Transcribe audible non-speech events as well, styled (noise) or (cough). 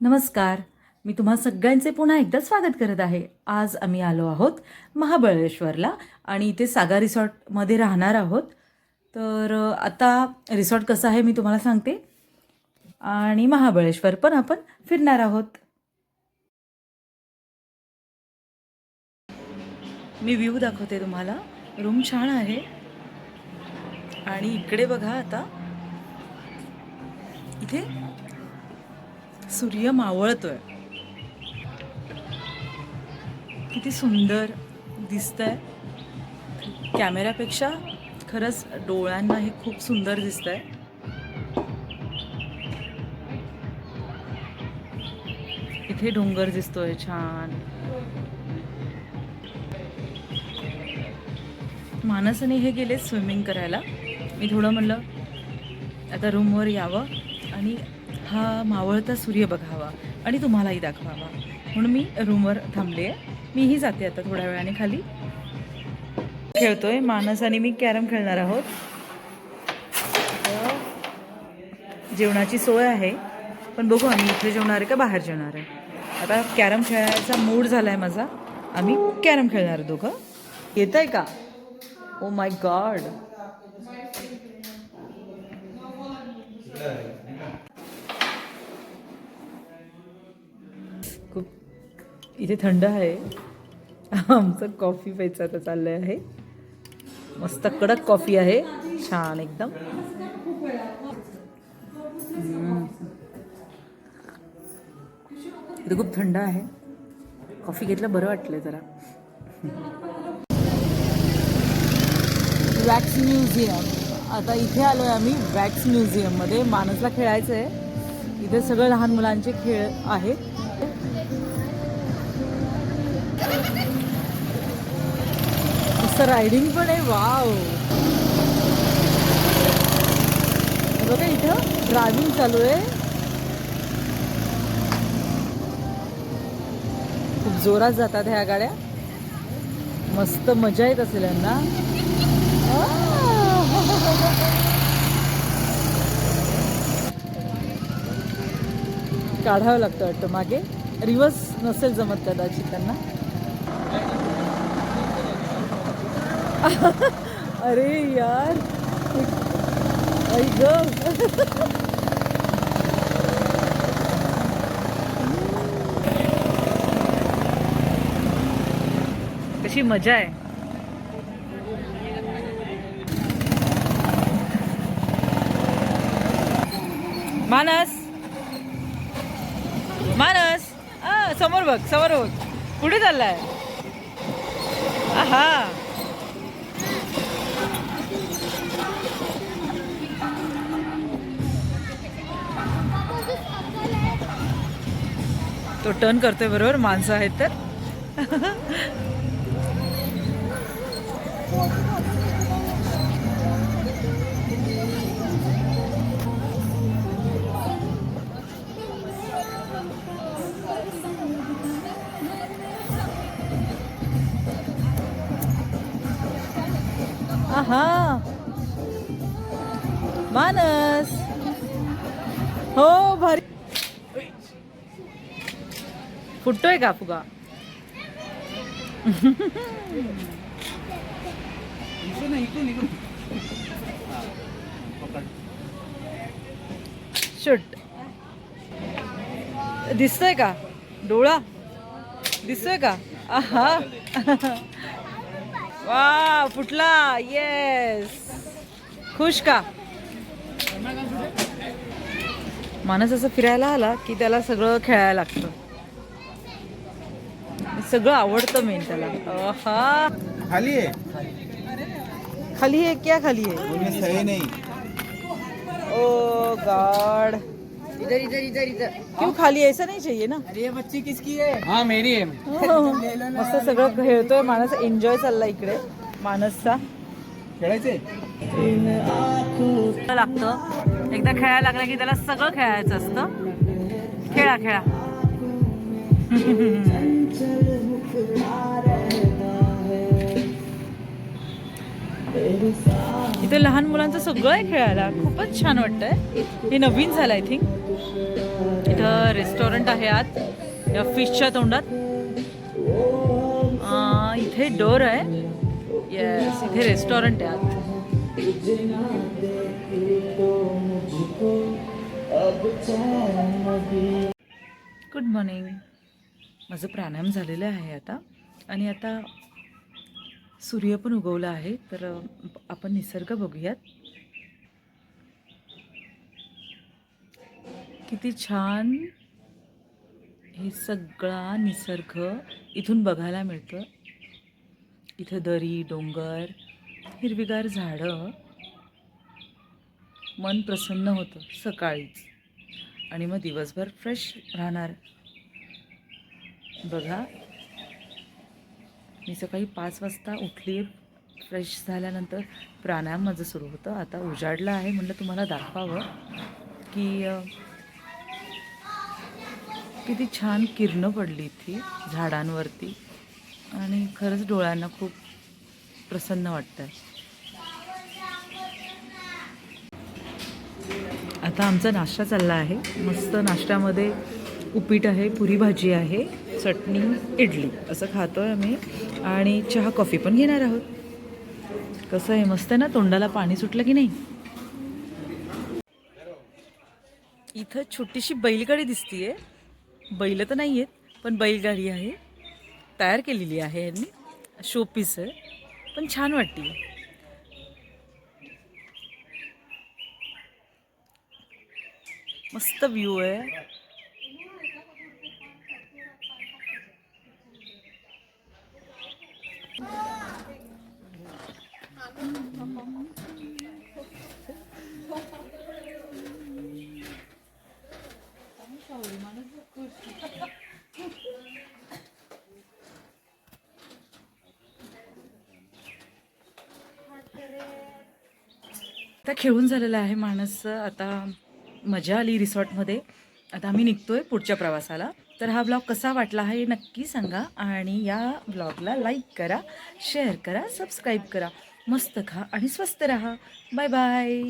नमस्कार. मी तुम्हा सगळ्यांचे पुन्हा एकदा स्वागत करत आहे. आज आम्ही आलो आहोत महाबळेश्वरला आणि इथे सागा रिसॉर्टमध्ये राहणार आहोत. तर आता रिसॉर्ट कसं आहे मी तुम्हाला सांगते. आणि महाबळेश्वर पण आपण फिरणार आहोत. मी व्ह्यू दाखवते तुम्हाला. रूम छान आहे. आणि इकडे बघा आता. इथे सूर्य मावळतोय. किती सुंदर दिसतंय. कॅमेऱ्यापेक्षा खरंच डोळ्यांना हे खूप सुंदर दिसतंय. इथे डोंगर दिसतोय छान. मानस हे गेले स्विमिंग करायला. मी थोडं म्हणलं आता रूमवर यावं आणि हा मावळता सूर्य बघावा आणि तुम्हालाही दाखवावा. म्हणून मी रूमवर थांबले. आहे मीही जाते आता थोड्या वेळाने खाली. खेळतोय. मानस आणि मी कॅरम खेळणार आहोत. तर जेवणाची सोय आहे. पण बघू आम्ही इथे जेवणार आहे का बाहेर जेवणार आहे. आता कॅरम खेळायचा मूड झाला आहे माझा. आम्ही कॅरम खेळणार दोघं. येत oh आहे का ओ माय गॉड खूप इथे थंड आहे. आमचं कॉफी प्यायचं आता चाललं आहे. मस्त कडक कॉफी आहे. छान एकदम. इथे खूप थंड आहे. कॉफी घेतलं बरं वाटलं जरा. Wax museum. आता इथे आलो आहे आम्ही वॅक्स म्युझियममध्ये. मानसला खेळायचं आहे इथे सगळं लहान मुलांचे खेळ आहेत. असं रायडिंग पण आहे वाव. बघा इथं ड्रायव्हिंग चालू आहे. खूप जोरात जातात ह्या गाड्या. मस्त मजा येत असेल यांना. काढावं लागतं वाटतं मागे. रिवर्स नसेल जमत कदाचित त्यांना. (laughs) अरे यार. ग. कशी मजा आहे. मानस. मानस. समोर बघ समोर बघ. कुठे चाललाय? आहा. तो टर्न करतोय बरोबर माणसं आहेत तर. हा मानस. फुटतोय का फुगा? शूट. दिसतोय का? डोळा? दिसतोय का? आहा. वा फुटला. येस खुश का? माणूस असं फिरायला आला की त्याला सगळं खेळायला लागतं. सगळं आवडतं मेन त्याला. आहा खाली है खाली है क्या खाली है सही नहीं. Oh God. इधर इधर इधर इधर. क्यों खाली है? ऐसा नहीं चाहिए ना? अरे ये बच्ची किसकी है हाँ मेरी है. मस्त सगळं खेळतोय माणस एन्जॉय चालला इकडे. मानसचा. खेळायचे? लागतं. एकदा खेळायला लागलं की त्याला सगळं खेळायचं असतं. खेळा खेळा. (laughs) इथे लहान मुलांचं सगळं आहे खेळायला. खूपच छान वाटतंय. हे नवीन झालं आय थिंक इथं रेस्टॉरंट आहे आत या फिशच्या तोंडात. इथे डोर आहे. येस इथे रेस्टॉरंट आहे आत गुड मॉर्निंग माझं प्राणायाम झालेलं आहे आता. आणि आता सूर्य पण उगवला आहे तर आपण निसर्ग बघूयात. किती छान हे सगळा निसर्ग इथून बघायला मिळतं. इथं दरी डोंगर हिरवीगार झाडं. मन प्रसन्न होतं सकाळीच. आणि मग दिवसभर फ्रेश राहणार. बघा. मी सकाळी पाच वाजता उठली फ्रेश झाल्यानंतर प्राणायाम माझं सुरू होतं. आता उजाडलं आहे म्हटलं तुम्हाला दाखवावं की किती छान किरणं पडली ती झाडांवरती. आणि खरंच डोळ्यांना खूप प्रसन्न वाटतं आता आमचा नाश्ता चालला आहे. मस्त नाश्त्यामध्ये उपीट आहे पुरी भाजी आहे. चटणी इडली असं खातो आहे आम्ही. आणि चहा कॉफी पण घेणार आहोत. कसं आहे मस्त आहे ना? तोंडाला पाणी सुटलं की नाही? इथं छोटीशी बैलगाडी दिसतीये. बैल तर नाही आहेत पण बैलगाडी आहे. तयार केलेली आहे यांनी. शोपीस आहे. पण छान वाटते मस्त व्ह्यू आहे. आता खेळून झालेलं आहे माणस आता मजा आली रिसॉर्टमध्ये. आता आम्ही निघतोय पुढच्या प्रवासाला. तर हा ब्लॉग कसा वाटला हे नक्की सांगा आणि या ब्लॉगला लाईक करा शेअर करा सबस्क्राईब करा. मस्त खा आणि स्वस्त राहा. Bye bye